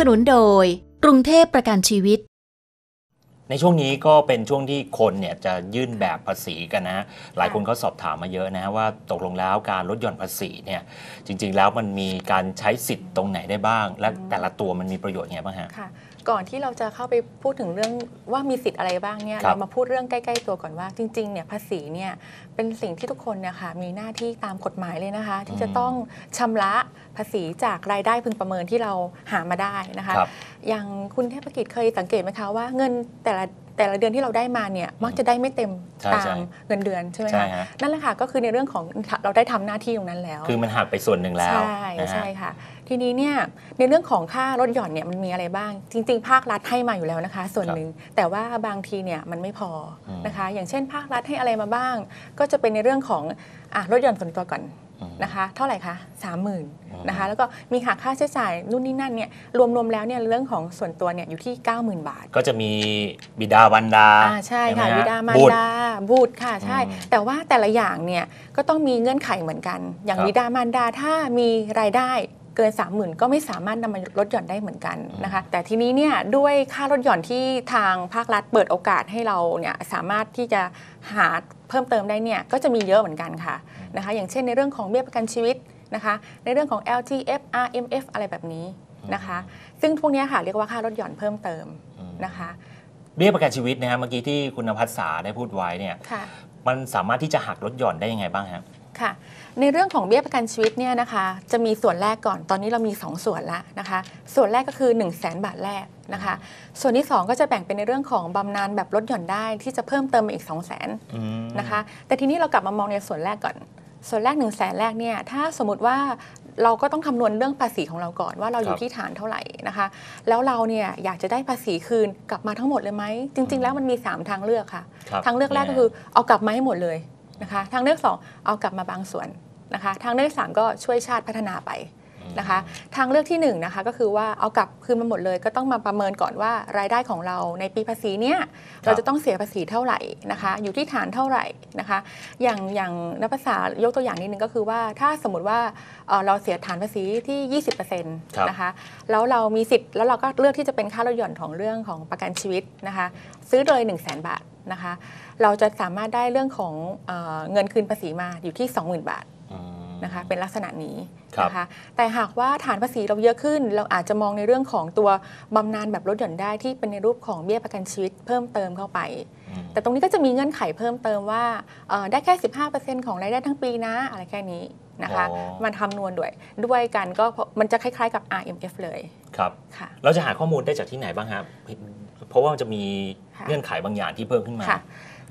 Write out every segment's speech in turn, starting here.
สนุนโดย กรุงเทพประกันชีวิต ในช่วงนี้ก็เป็นช่วงที่คนเนี่ยจะยื่นแบบภาษีกันนะฮะหลายคนเขาสอบถามมาเยอะนะฮะว่าตกลงแล้วการลดหย่อนภาษีเนี่ยจริง ๆ แล้วมันมีการใช้สิทธิ์ตรงไหนได้บ้าง และแต่ละตัวมันมีประโยชน์ยังไงบ้างฮะค่ะ ก่อนที่เราจะเข้าไปพูดถึงเรื่องว่ามีสิทธิ์อะไรบ้างเนี่ยครับเรามาพูดเรื่องใกล้ๆตัวก่อนว่า จริงๆเนี่ยภาษีเนี่ยเป็นสิ่งที่ทุกคนเนี่ยค่ะมีหน้าที่ตามกฎหมายเลยนะคะ ที่จะต้องชำระภาษีจากรายได้พึงประเมินที่เราหามาได้นะคะครับอย่างคุณเทพกิจเคยสังเกตไหมคะว่าเงินแต่ละ แต่ละเดือนที่เราได้มาเนี่ยมักจะได้ไม่เต็มใช่ตาใช่มเงินเดือนใช่ไหมใช่คะฮะ นั่นแหละค่ะก็คือในเรื่องของเราได้ทำหน้าที่ตรงนั้นแล้ว คือมันหักไปส่วนหนึ่งแล้วใช่นะฮะ ใช่ค่ะ ทีนี้เนี่ยในเรื่องของค่าลดหย่อนเนี่ยมันมีอะไรบ้าง จริง ๆ ภาครัฐให้มาอยู่แล้วนะคะ ส่วนหนึ่งแต่ว่าบางทีเนี่ยมันไม่พออมนะคะ อย่างเช่น ภาครัฐให้อะไรมาบ้าง ก็จะเป็นในเรื่องของอะลดหย่อนส่วนตัวก่อนอืม นะคะเท่าไหร่คะสามหมื่นอืมนะคะแล้วก็มีหักค่าใช้จ่ายนู่นนี่นั่นเนี่ยรวมๆแล้วเนี่ยเรื่องของส่วนตัวเนี่ยอยู่ที่ 90,000 บาท ก็จะมีบิดาวันดาอ่าใช่ค่ะไหมฮบิดามารบุตรดาบุตรค่ะใช่อืมแต่ว่าแต่ละอย่างเนี่ยก็ต้องมีเงื่อนไขเหมือนกัน อย่างครับบิดามารดาถ้ามีรายได้เกิน 30,000 ก็ไม่สามารถนำมาลดหย่อนได้เหมือนกันนะคะ แต่ทีนี้เนี่ยด้วยค่าลดหย่อนที่ทางภาครัฐเปิดโอกาสให้เราเนี่ยสามารถที่จะหา เพิ่มเติมได้เนี่ยก็จะมีเยอะเหมือนกันค่ะนะคะอย่างเช่นในเรื่องของเบี้ยประกันชีวิตนะคะในเรื่องของ LTF RMF อะไรแบบนี้นะคะ ซึ่งพวกเนี้ยค่ะเรียกว่าค่าลดหย่อนเพิ่มเติมอืมนะคะเบี้ยประกันชีวิตนะฮะเมื่อกี้ที่คุณนภัสสาได้พูดไว้เนี่ยค่ะมันสามารถที่จะหักลดหย่อนได้ยังไงบ้างฮะ ค่ะในเรื่องของเบี้ยประกันชีวิตเนี่ยนะคะ จะมีส่วนแรกก่อนตอนนี้เรามี 2 ส่วนละนะคะ ส่วนแรกก็คือ 1 0 0 0 0แบาทแรกนะคะ ส่วนที่ 2 ก็จะแบ่งเป็นในเรื่องของบำนาญแบบลดหย่อนได้ที่จะเพิ่มเติมมาอีก 2 0 0 0 0นอืมนะคะ แต่ทีนี้เรากลับมามองในส่วนแรกก่อน ส่วนแรก1นึ่งแสนแรกเนี่ยถ้าสมมติว่าเราก็ต้องคำนวณเรื่องภาษีของเราก่อนว่าเราอคยู่รับที่ฐานเท่าไหร่นะคะ แล้วเราเนี่ยอยากจะได้ภาษีคืนกลับมาทั้งหมดเลยไหมจริง ๆ แล้วมันมี 3 ทางเลือกค่ะครับทางเลือกแรกก็คือเอากลับมาให้หมดเลย นะคะทางเลือกสองเอากลับมาบางส่วนนะคะทางเลือกสามก็ช่วยชาติพัฒนาไปนะคะทางเลือกที่หนึ่งนะคะก็คือว่าเอากลับคืนมาหมดเลย ก็ต้องมาประเมินก่อนว่ารายได้ของเราในปีภาษีเนี้ยเราจะต้องเสียภาษีเท่าไหร่นะคะอยู่ที่ฐานเท่าไหร่นะคะอย่างอย่างนักภาษายกตัวอย่างนิดนึงก็คือว่าถ้าสมมติว่าเอ่อเราเสียฐานภาษีที่ 20%นะคะแล้วเรามีสิทธิ์แล้วเราก็เลือกที่จะเป็นค่าลดหย่อนของเรื่องของประกันชีวิตนะคะซื้อเลย 1 0 0 0 0แบาท นะคะ เราจะสามารถได้เรื่องของเออเงินคืนภาษีมาอยู่ที่ 20,000 บาทอืมนะคะเป็นลักษณะนี้ครับนะคะแต่หากว่าฐานภาษีเราเยอะขึ้น เราอาจจะมองในเรื่องของตัวบำนาญแบบลดหย่อนได้ที่เป็นในรูปของเบี้ยประกันชีวิตเพิ่มเติมเข้าไปอืมแต่ตรงนี้ก็จะมีเงื่อนไขเพิ่มเติมว่าเอ่อได้แค่ 15%ของรายได้ทั้งปีนะอะไรแค่นี้นะคะอ๋อมันคำนวณด้วยด้วยกันก็มันจะคล้ายๆกับ RMF เลยครับค่ะเราจะหาข้อมูลได้จากที่ไหนบ้างครับ เพราะว่ามันจะมีค่ะเงื่อนไขบางอย่างที่เพิ่มขึ้นมาค่ะ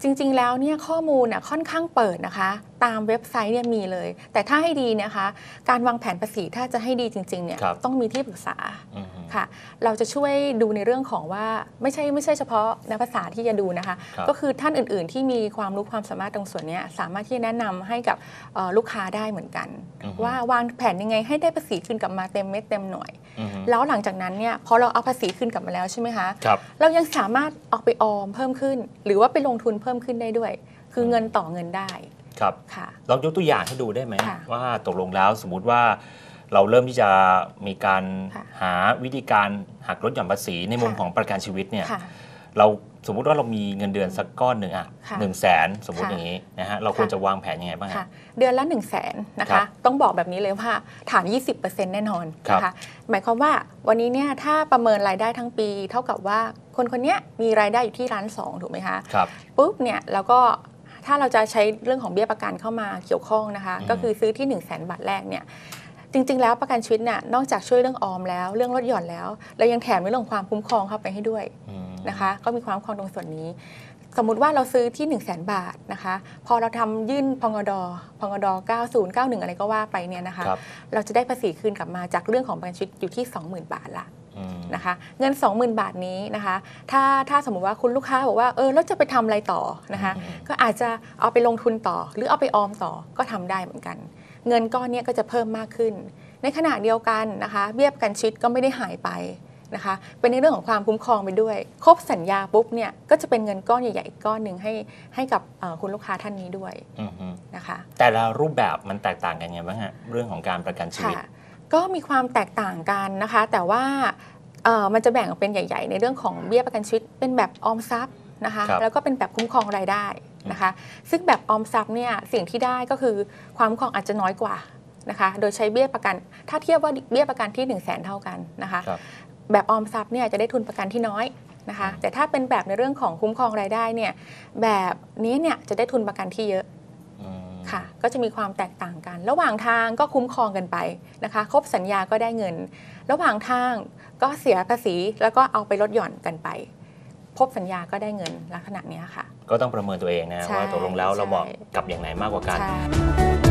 จริง ๆ แล้วเนี่ยข้อมูลน่ะค่อนข้างเปิดนะคะ ตามเว็บไซต์เนี่ยมีเลย แต่ถ้าให้ดีเนะคะ การวางแผนภาษีถ้าจะให้ดีจริงๆเนี่ยครับต้องมีที่ปรึกษาอืม ค่ะ เราจะช่วยดูในเรื่องของว่าไม่ใช่ไม่ใช่เฉพาะนักภาษาที่จะดูนะคะครับก็คือท่านอื่นๆ ที่มีความรู้ความสามารถตรงส่วนเนี้ยสามารถที่จะแนะนำให้กับเอ่อลูกค้าได้เหมือนกันอือฮึว่าวางแผนยังไงให้ได้ภาษีคืนกลับมาเต็มเม็ดเต็มหน่วยอืมแล้วหลังจากนั้นเนี่ยพอเราเอาภาษีคืนกลับมาแล้วใช่ไหมคะครับเรายังสามารถเอาไปออมเพิ่มขึ้น หรือว่าไปลงทุนเพิ่มขึ้นได้ด้วย คือเงินต่อเงินได้ครับค่ะลองยกตัวอย่างให้ดูได้ไหมค่ะว่าตกลงแล้วสมมุติว่า เราเริ่มที่จะมีการค่ะหาวิธีการหักลดหย่อนภาษีในมุมค่ะของประกันชีวิตเนี่ยค่ะเราสมมุติว่าเรามีเงินเดือนสักก้อนหนึ่งอะค่ะหนึ่งแสนสมมุติค่ะอย่างนี้นะฮะเราควรค่ะจะวางแผนยังไงบ้างค่ะฮะเดือนละ1นึ่งแสนนะครัคะบต้องบอกแบบนี้เลยว่าฐาน 20%แน่นอนครับนะคะหมายความว่าวันนี้เนี่ยถ้าประเมินรายได้ทั้งปี เท่ากับว่าคนคนเนี้ยมีรายได้อยู่ที่ล้านสองถูกไหมคะครับปุ๊บเนี่ยแล้วก็ถ้าเราจะใช้เรื่องของเบี้ยประกันเข้ามาเกี่ยวข้องนะคะอืมก็คือซื้อที่ 1 0 0 0 0แบาทแรกเนี่ย จริง ๆ แล้วประกันชีวิตเนี่ยนอกจากช่วยเรื่องออมแล้ว เรื่องลดหย่อนแล้วเรายังแถมในเรื่องของความคุ้มครองเข้าไปให้ด้วยอืมนะคะ ก็มีความคุ้มครองตรงส่วนนี้ สมมุติว่าเราซื้อที่ 1 0 0 0 0แบาทนะคะ พอเราทำยื่นพงดพงด 90 91 อะไรก็ว่าไปเนี่ยนะคะครับเราจะได้ภาษีคืนกลับมาจากเรื่องของประกันชีวิตอยู่ที่ 20,000 บาทละอืมนะคะเงิน 20,000 บาทนี้นะคะถ้าถ้าสมมุติว่าคุณลูกค้าบอกว่าเออแล้วจะไปทำอะไรต่อนะคะอืมก็อาจจะเอาไปลงทุนต่อ หรือเอาไปออมต่อก็ทำได้เหมือนกัน เงินก้อนเนี้ยก็จะเพิ่มมากขึ้น ในขณะเดียวกันนะคะเบี้ยประกันชีวิตก็ไม่ได้หายไปนะคะ เป็นในเรื่องของความคุ้มครองไปด้วย ครบสัญญาปุ๊บเนี่ยก็จะเป็นเงินก้อนใหญ่ๆอีกก้อนหนึ่งให้ให้กับเอ่อคุณลูกค้าท่านนี้ด้วยอืมอืมนะคะ แต่ละรูปแบบมันแตกต่างกันยังไงบ้างฮะเรื่องของการประกันชีวิตค่ะก็มีความแตกต่างกันนะคะ แต่ว่าเอ่อมันจะแบ่งออกเป็นใหญ่ ๆ ในเรื่องของเบี้ยประกันชีวิตเป็นแบบออมทรัพย์นะคะครับแล้วก็เป็นแบบคุ้มครองรายได้ นะคะ ซึ่งแบบออมทรัพย์เนี่ยสิ่งที่ได้ก็คือความคุ้มครองอาจจะน้อยกว่านะคะ โดยใช้เบี้ยประกัน ถ้าเทียบว่าเบี้ยประกันที่ 1 0 0 0 0แสนเท่ากันนะคะครับแบบออมทรัพย์เนี่ยจะได้ทุนประกันที่น้อยนะคะ แต่ถ้าเป็นแบบในเรื่องของคุ้มครองรายได้เนี่ยแบบนี้เนี่ยจะได้ทุนประกันที่เยอะอืมค่ะก็จะมีความแตกต่างกัน ระหว่างทางก็คุ้มครองกันไปนะคะ ครบสัญญาก็ได้เงิน ระหว่างทางก็เสียภาษีแล้วก็เอาไปลดหย่อนกันไป ครบสัญญาก็ได้เงินลักษณะเนี้ยค่ะ ก็ต้องประเมินตัวเองนะใช่ว่าตกลงแล้วเราเหมาะใช่กับอย่างไหนมากกว่ากันใช่